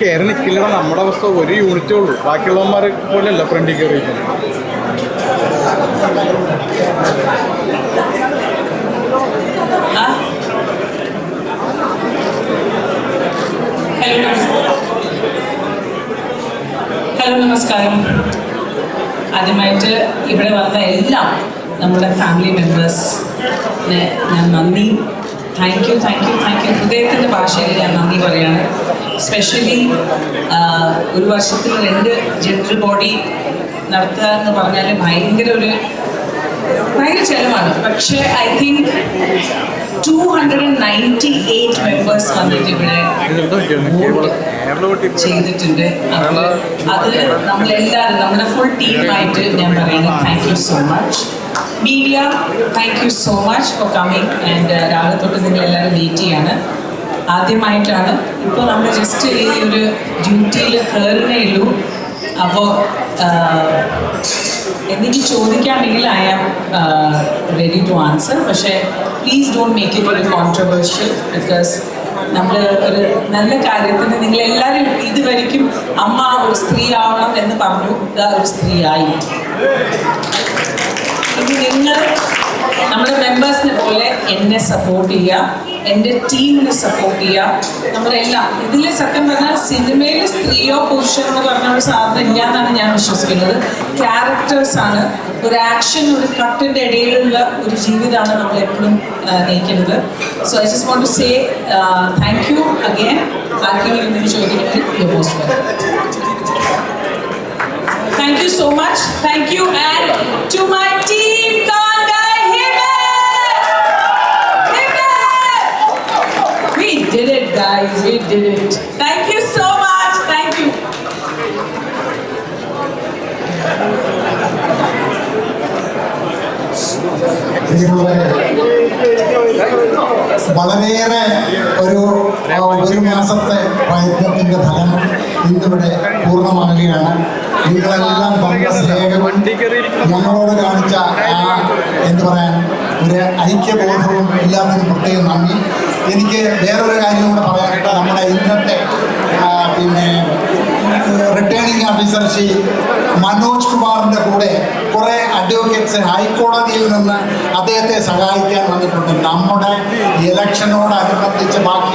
കയറി നിൽക്കില്ല നമ്മുടെ അവസ്ഥ ഒരു യൂണിറ്റേ ഉള്ളൂ. ബാക്കിയുള്ളവന്മാർ പോലെയല്ല ഫ്രണ്ടിൽ ഹലോ ഹലോ നമസ്കാരം. ആദ്യമായിട്ട് ഇവിടെ വന്ന എല്ലാം നമ്മുടെ ഫാമിലി മെമ്പേഴ്സിന് ഞാൻ നന്ദി thank you thank you thank you ഹൃദയത്തിന്റെ ഭാഷയിൽ ഞാൻ നന്ദി പറയാണ് സ്പെഷ്യലി ഒരു വർഷത്തിൽ രണ്ട് ജനറൽ ബോഡി നടത്തുക എന്ന് പറഞ്ഞാൽ ഭയങ്കര ഒരു ഭയങ്കര ചെലവാണ്. പക്ഷേ I think two hundred and ninety eight members വന്നിട്ട് ഇവിടെ ചെയ്തിട്ടുണ്ട്. അത് നമ്മളെല്ലാവരും നമ്മുടെ ഫുൾ ടീമായിട്ട് ഞാൻ പറയുന്നത് thank you so much media thank you so much for coming and രാവിലെ തൊട്ട് നിങ്ങൾ എല്ലാവരും വെയിറ്റ് ചെയ്യാണ്. ആദ്യമായിട്ടാണ് ഇപ്പോൾ നമ്മൾ ജസ്റ്റ് ഈ ഒരു ഡ്യൂട്ടിയിൽ കയറുന്നേ ഉള്ളൂ. അപ്പോൾ എന്തെങ്കിലും ചോദിക്കുകയാണെങ്കിൽ I am ready to answer പക്ഷേ പ്ലീസ് ഡോണ്ട് മേക്ക് ഇറ്റ് ഒരു കോൺട്രവേഴ്ഷ്യൽ ബിക്കോസ് നമ്മൾ ഒരു നല്ല കാര്യത്തിന് നിങ്ങളെല്ലാവരും ഇതുവരിക്കും അമ്മ ഒരു സ്ത്രീ ആവണം എന്ന് പറഞ്ഞു. ഒരു സ്ത്രീ ആയി ഇനി നിങ്ങൾ നമ്മുടെ മെമ്പേഴ്സിനെ പോലെ എന്നെ സപ്പോർട്ട് ചെയ്യുക എന്റെ ടീമിനെ സപ്പോർട്ട് ചെയ്യുക നമ്മളെല്ലാം. ഇതിൽ സത്യം പറഞ്ഞാൽ സിനിമയിൽ സ്ത്രീയോ പുരുഷനോ എന്ന് പറഞ്ഞ ഒരു സാധനം ഇല്ല എന്നാണ് ഞാൻ വിശ്വസിക്കുന്നത്. ക്യാരക്ടേഴ്സാണ് ഒരു ആക്ഷൻ ഒരു കട്ടിന്റെ ഇടയിലുള്ള ഒരു ജീവിതമാണ് നമ്മൾ എപ്പോഴും നയിക്കുന്നത്. So I just want to say thank you again ആർക്കെങ്കിലും എന്തെങ്കിലും ചോദിക്കണമെങ്കിൽ you so much Thank you and to Thank did it, guys. We did it. Thank you so much. Thank you. വളരെയേറെ ഒരു ഒരു മാസത്തെ പ്രയത്നത്തിന്റെ ഫലം ഇന്നിവിടെ പൂർണമാകുകയാണ് നിങ്ങളെല്ലാം തന്ന സ്നേഹവും ഞങ്ങളോട് കാണിച്ച ആ എന്ത് പറയാൻ ഒരു ഐക്യബോധവും എല്ലാത്തിനും പ്രത്യേകം നന്ദി എനിക്ക് വേറൊരു കാര്യം കൂടെ പറയാനായിട്ട് നമ്മുടെ ഇന്നത്തെ പിന്നെ റിട്ടേണിംഗ് ഓഫീസർ ശ്രീ മനോജ് കുമാറിന്റെ കൂടെ കുറേ അഡ്വക്കേറ്റ്സ് ഹൈക്കോടതിയിൽ നിന്ന് അദ്ദേഹത്തെ സഹായിക്കാൻ വന്നിട്ടുണ്ട്. നമ്മുടെ ഇലക്ഷനോടനുബന്ധിച്ച് ബാക്കി